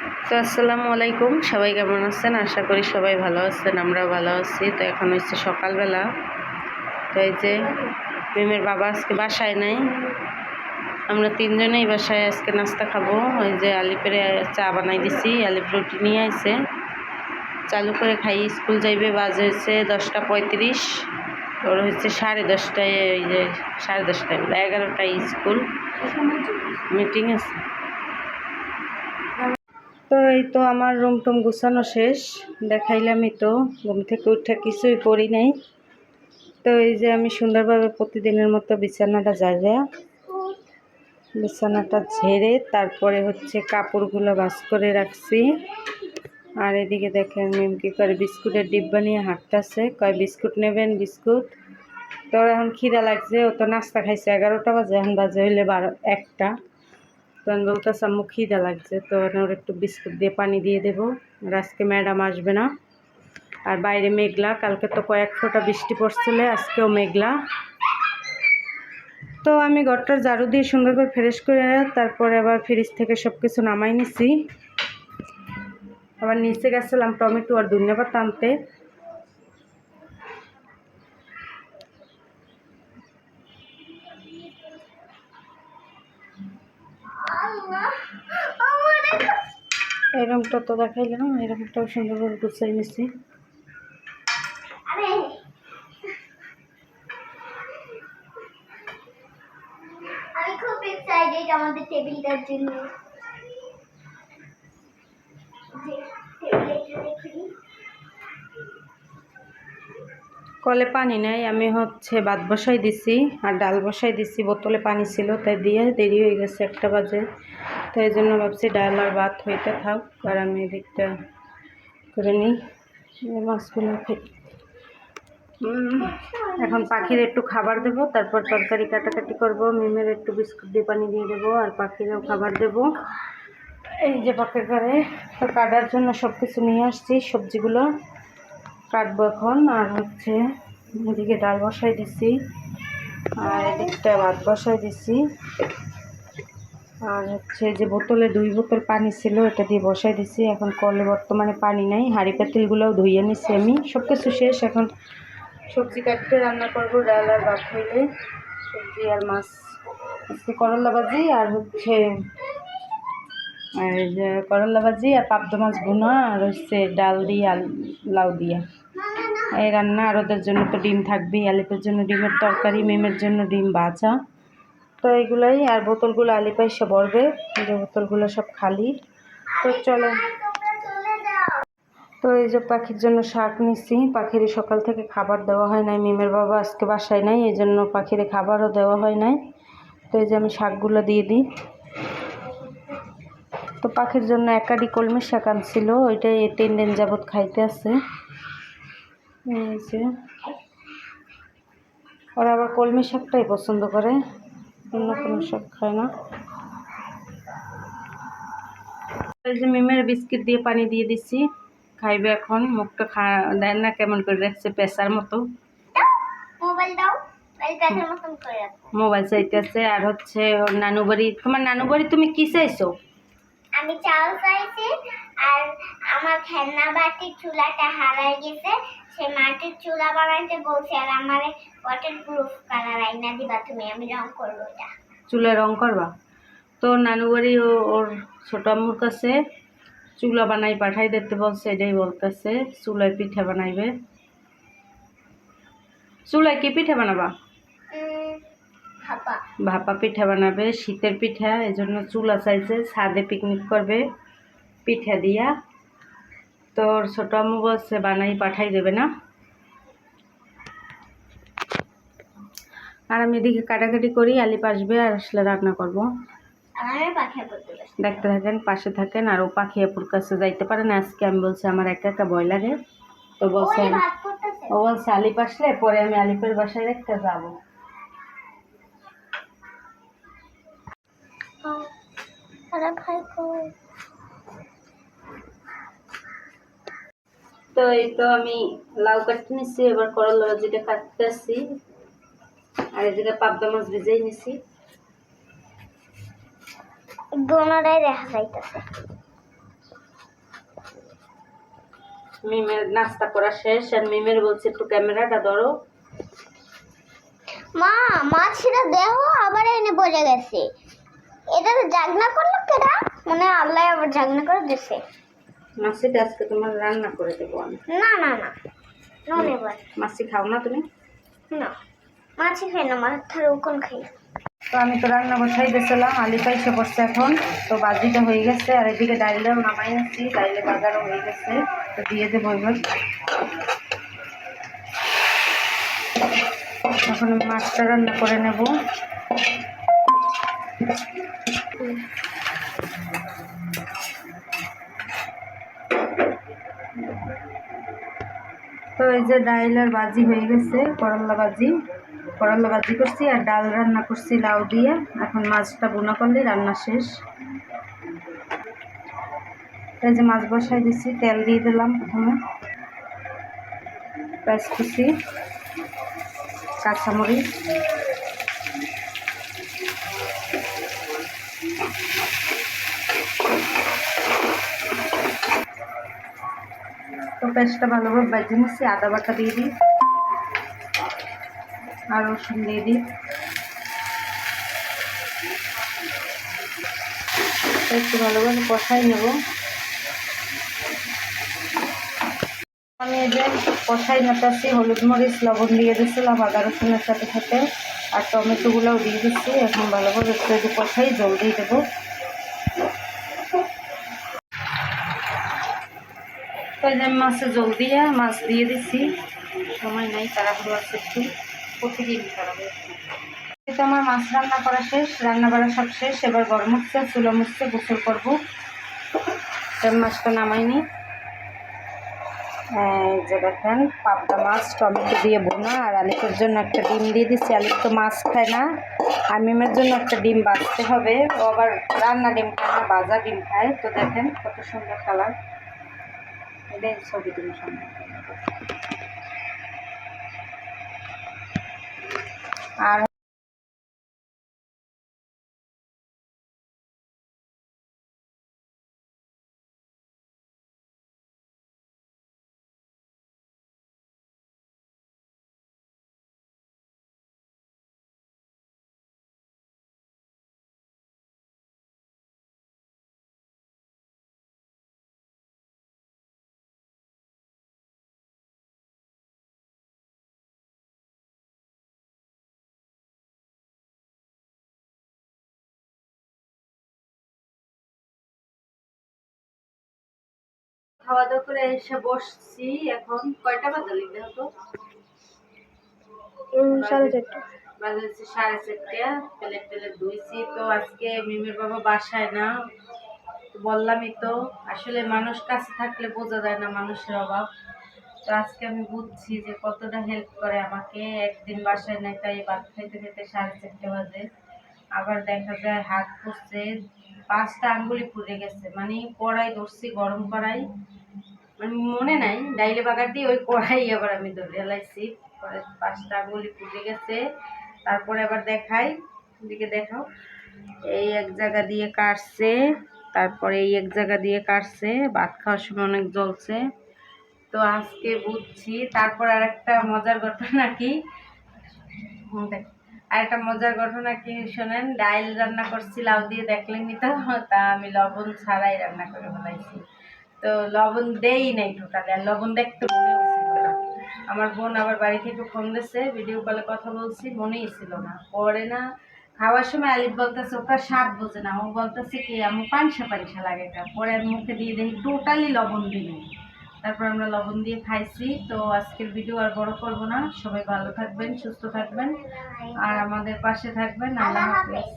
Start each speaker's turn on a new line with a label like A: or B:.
A: তো আসসালামু আলাইকুম। সবাই কেমন আছেন? আশা করি সবাই ভালো আছেন আমরা ভালো আছি। তো এখন হচ্ছে সকালবেলা। তো এই যে মিমের বাবা আজকে বাসায় নাই। আমরা তিনজনেই বাসায় আজকে নাস্তা খাব। ওই যে আলিপের চা বানাই দিছি, আলিপ রুটি নিয়ে আইছে। চালু করে খাই, স্কুল যাইবে, বাজে হচ্ছে দশটা পঁয়ত্রিশ। ওর হচ্ছে সাড়ে দশটায় ওই যে সাড়ে দশটায়, এগারোটায় স্কুল। মিটিং আছে। তো এই তো আমার রুম টুম গুছানো শেষ। দেখাইলামই তো, ঘুম থেকে উঠে কিছুই করি নাই। তো এই যে আমি সুন্দরভাবে প্রতিদিনের মতো বিছানাটা ঝাড়া, বিছানাটা ঝেড়ে তারপরে হচ্ছে কাপড়গুলো ভাস করে রাখছি। আর এদিকে দেখেন মিম কি করে বিস্কুটের ডিব্বা নিয়ে হাঁটতেছে। কয়, বিস্কুট নেবেন, বিস্কুট? তো এখন খিদা লাগছে, ও তো নাস্তা খাইছে, এগারোটা বাজে, এখন বাজে হইলে বারো, একটা। তো আমি বলতেছে আম্মু লাগছে। তো ওর একটু বিস্কুট দিয়ে পানি দিয়ে দেবো। আর আজকে ম্যাডাম আসবে না। আর বাইরে মেঘলা। কালকে তো কয়েক ফোঁটা বৃষ্টি পড়ছিল, আজকেও মেঘলা। তো আমি ঘরটার ঝাড়ু দিয়ে সুন্দর করে ফ্রেশ করে তারপরে আবার ফ্রিজ থেকে সব কিছু নামাই নিছি। আবার নিচে গেছিলাম টমেটো আর ধন্যবাদ আনতে। এই রুমটা তো দেখাইলাম এই রুমটাও সুন্দরভাবে গুছাই নিছি।
B: আমি খুব এক্সাইটেড আমাদের টেবিলটার জন্য।
A: কলে পানি নাই আমি হচ্ছে ভাত বসাই দিছি আর ডাল বসাই দিছি বোতলে পানি ছিল তাই দিয়ে দেরি হয়ে গেছে একটা বাজে। তো এই জন্য ভাবছি ডাল আর ভাত হইতে থাক, আর আমি এদিকটা করে নিই। মাছগুলো এখন পাখির একটু খাবার দেব, তারপর তরকারি কাটাকাটি করব। মিমের একটু বিস্কুট দিয়ে পানি দিয়ে দেবো, আর পাখিরও খাবার দেব। এই যে পাখির ঘরে, তো কাটার জন্য সব কিছু নিয়ে আসছি, সবজিগুলো কাটবো এখন। আর হচ্ছে এদিকে ডাল বসাই দিছি, আর এদিকটা ভাত বসাই দিছি। আর হচ্ছে যে বোতলে দুই বোতল পানি ছিল, এটা দিয়ে বসাই দিছি। এখন কলে বর্তমানে পানি নাই। হাঁড়ি পাতিলগুলোও ধুইয়ে নিছি আমি। সব কিছু শেষ। এখন সবজি কাটতে রান্না করব, ডাল আর ভাত হইলে। সবজি আর মাছ আজকে করলা ভাজি আর হচ্ছে আর করলা ভাজি আর পাবদা মাছ ভুনা আর হচ্ছে ডাল দিয়ে আল লাউ দিয়া। এই রান্না আর ওদের জন্য তো ডিম থাকবেই। আলিপের জন্য ডিমের তরকারি, মেমের জন্য ডিম ভাজা। তো এইগুলাই, আর বোতলগুলো আলিপাই ভরবে। এই যে বোতলগুলো সব খালি। তো চলো। তো এই যে পাখির জন্য শাক নিছি। পাখির সকাল থেকে খাবার দেওয়া হয় নাই। মিমের বাবা আজকে বাসায় নাই এই জন্য পাখিরে খাবারও দেওয়া হয় নাই। তো এই যে আমি শাকগুলো দিয়ে দিই। তো পাখির জন্য একাডি কলমি শাক আনছিল। ওইটাই তিন দিন যাবৎ খাইতে আছে। এই যে। ওরা আবার কলমি শাকটাই পছন্দ করে। অন্য কোনো শাক খায় না। এই যে মিমের বিস্কিট দিয়ে পানি দিয়ে দিছি খাইবে এখন মুখটা খা দেন না কেমন করে রাখছে পেশার মতো।
B: মোবাইল
A: চাইতেছে আর হচ্ছে নানু বাড়ি তোমার নানু বাড়ি তুমি কি চাইছো?
B: আমি চাল চাইছি আর আমার খেলনা বাটির চুলাটা হারাই গেছে। সে মাটির চুলা বানাইতে বলছে আর আমার ওয়াটার প্রুফ কালার আইনা দিবা তুমি আমি রং করব এটা।
A: চুলে রং করবা? তো নানু বাড়ি ও ওর ছোট আম্মুর কাছে চুলা বানাই পাঠাই দিতে বলছে এটাই বলতেছে চুলায় পিঠা বানাইবে। চুলায় কি পিঠা বানাবা? ভাপা। পিঠা বানাবে শীতের পিঠা এই জন্য চুলা চাইছে ছাদে পিকনিক করবে। পিঠা দিয়া। তোর ছোট আম্মু বলছে বানাই পাঠাই দেবে না? আর আমি এদিকে কাটাকাটি করি আলিপ আসবে আর আসলে রান্না করব। দেখতে থাকেন পাশে থাকেন আর ও পাখি আপুর কাছে যাইতে পারে না। আজকে আমি বলছি আমার একা একা ভয় লাগে তো বলছে ও বলছে আলিপ আসলে পরে আমি আলিপের বাসায় দেখতে যাব।
B: ভাই
A: তো এই তো আমি লাউ কাটতে নিচ্ছি এবার করলা ভাজিটা কাটতে আসছি আর এদিকে পাবদা মাছ ভিজেই নিছি।
B: দোনোটাই দেখা যাইতেছে।
A: মিমের নাস্তা করা শেষ আর মিমের বলছে একটু ক্যামেরাটা ধরো।
B: মা মাছটা দেহ আবার এনে পড়ে গেছে। এটা তো জাগনা করল কেডা? মনে আল্লাহ আবার জাগনা করে দিছে।
A: মাসিটা আজকে তোমার রান্না করে দেবো আমি।
B: না না না। নন এবার
A: মাসি খাও না তুমি?
B: না। মাছই খাই না মাছ থার কোন খাই।
A: তো আমি তো রান্না বসাই দিয়েছিলাম আলিটা এসে পড়ছে এখন। তো বাজিটা হয়ে গেছে আর এদিকে ডাইলেও নামাই নিচ্ছি ডাইলে বাজারও হয়ে গেছে। তো দিয়ে দেবো এবার। এখন মাছটা রান্না করে নেব। তো এই যে ডাইল আর বাজি হয়ে গেছে করল্লা বাজি। করল্লা বাজি করছি আর ডাল রান্না করছি লাউ দিয়ে। এখন মাছটা বোনা করলে রান্না শেষ। এই যে মাছ বসাই দিছি, তেল দিয়ে দিলাম প্রথমে। পেঁয়াজ কুচি, কাঁচামরিচ। পেঁয়াজটা ভালোভাবে বেজে নিচ্ছি আদা বাটা দিয়ে দিই। আর রসুন দিয়ে দিই। একটু ভালোভাবে কষাই নেব। আমি যে কষাই নেতাছি হলুদ মরিচ, লবণ দিয়ে দিচ্ছিলাম আদা রসুনের সাথে সাথে, আর টমেটোগুলোও দিয়ে দিচ্ছি। এখন ভালোভাবে একটু কষাই জল দিয়ে দেবো। তো এই আমি মাছে জল দিয়ে মাছ দিয়ে দিচ্ছি সময় নাই তাড়াহুড়ো আছে একটু প্রতিদিন তাড়াহুড়ো তো আমার মাছ রান্না করা শেষ রান্না করা সব শেষ এবার গরম হচ্ছে চুলো মুছতে গোসল করব মাছটা নামাইনি যে দেখেন পাবদা মাছ টমেটো দিয়ে বোনা আর আলিফের জন্য একটা ডিম দিয়ে দিচ্ছি আলিফ তো মাছ খায় না আর মিমের জন্য একটা ডিম বাঁচতে হবে ও আবার রান্না ডিম খায় না ভাজা ডিম খায় তো দেখেন কত সুন্দর কালার এটাই ছবি তুমি সামনে। আর খাওয়া দাওয়া করে এসে বসছি এখন। কয়টা বাজে লিখতে হতো
B: সাড়ে চারটা।
A: বাজে হচ্ছে সাড়ে চারটে। প্লেট টেলেট ধুইছি। তো আজকে মিমের বাবা বাসায় না। বললামই তো আসলে মানুষ কাছে থাকলে বোঝা যায় না মানুষের অভাব। তো আজকে আমি বুঝছি যে কতটা হেল্প করে আমাকে। একদিন বাসায় নাই তাই ভাত খাইতে খেতে সাড়ে চারটে বাজে। আবার দেখা যায় হাত পড়ছে পাঁচটা আঙ্গুলি পুড়ে গেছে। মানে কড়াই ধরছি গরম কড়াই মানে মনে নাই, ডাইলে বাগার দিয়ে ওই কড়াই আবার আমি ধরে এলাইছি পাঁচটা আঙ্গুলি পুড়ে গেছে, তারপরে আবার দেখাই দিকে দেখাও এই এক জায়গা দিয়ে কাটছে, তারপরে এই এক জায়গা দিয়ে কাটছে, ভাত খাওয়ার সময় অনেক জ্বলছে। তো আজকে বুঝছি, তারপর আর একটা মজার ঘটনা কি আর একটা মজার ঘটনা কি শোনেন? ডাইল রান্না করছি, লাউ দিয়ে দেখলেনি তো, তা আমি লবণ ছাড়াই রান্না করে ফেলাইছি। তো লবণ দেই নাই টোটালি আর লবণ দেখতে মনেও ছিল না। আমার বোন আবার বাড়ি থেকে ফোন দিচ্ছে ভিডিও কলে কথা বলছি, মনেই ছিল না। পরে না খাওয়ার সময় আলিফ বলতেছে, ওটা স্বাদ বোঝে না। ও বলতেছে কি আমি পানসা পানসা লাগে এটা। পরে আমি মুখে দিয়ে দেখি টোটালি লবণ দিই তারপর আমরা লবণ দিয়ে খাইছি। তো আজকের ভিডিও আর বড় করব না। সবাই ভালো থাকবেন, সুস্থ থাকবেন। আর আমাদের পাশে থাকবেন। আল্লাহ হাফেজ।